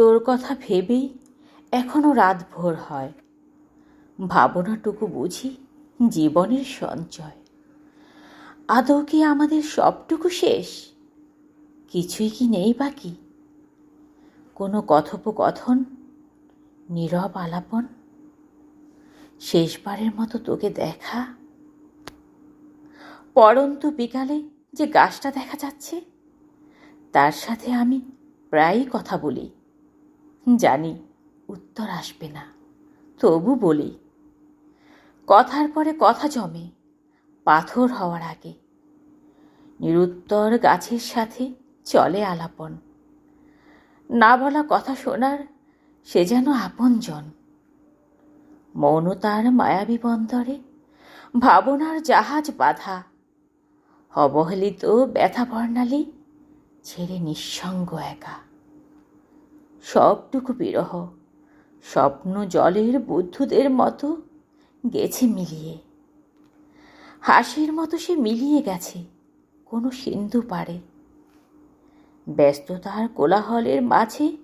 তোর কথা ভেবেই এখনও রাত ভোর হয়। ভাবনাটুকু বুঝি জীবনের সঞ্চয়। আদৌ কি আমাদের সবটুকু শেষ? কিছুই কি নেই বাকি? কোনো কথোপকথন? নীরব আলাপন? শেষবারের মতো তোকে দেখা? পরন্ত বিকালে যে গাছটা দেখা যাচ্ছে, তার সাথে আমি প্রায়ই কথা বলি। জানি, উত্তর আসবে না। তবু বলি, কথার পরে কথা জমে, পাথর হওয়ার আগে। নিরুত্তর গাছের সাথে চলে আলাপন। না বলা কথা শোনার সে যেন আপনজন। মৌনতার মায়াবী বন্দরে, ভাবনার জাহাজ বাধা। অবহেলিত ব্যথা বর্ণালী ছেড়ে নিঃসঙ্গ একা। সবটুকু বিরহ। স্বপ্ন জলের বুদ্ধদের মতো গেছে মিলিয়ে। হাসির মতো সে মিলিয়ে গেছে, কোনো সিন্ধু পারে। ব্যস্ততার কোলাহলের মাঝে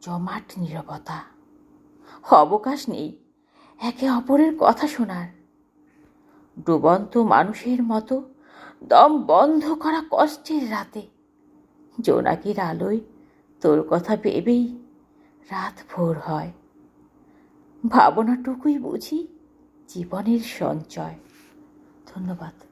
জমাট নীরবতা। অবকাশ নেই, একে অপরের কথা শোনার। ডুবন্ত মানুষের মতো দম বন্ধ করা কষ্টের রাতে। জোনাকির আলোয় তোর কথা ভেবেই রাত ভোর হয়। ভাবনাটুকুই বুঝি জীবনের সঞ্চয়। ধন্যবাদ।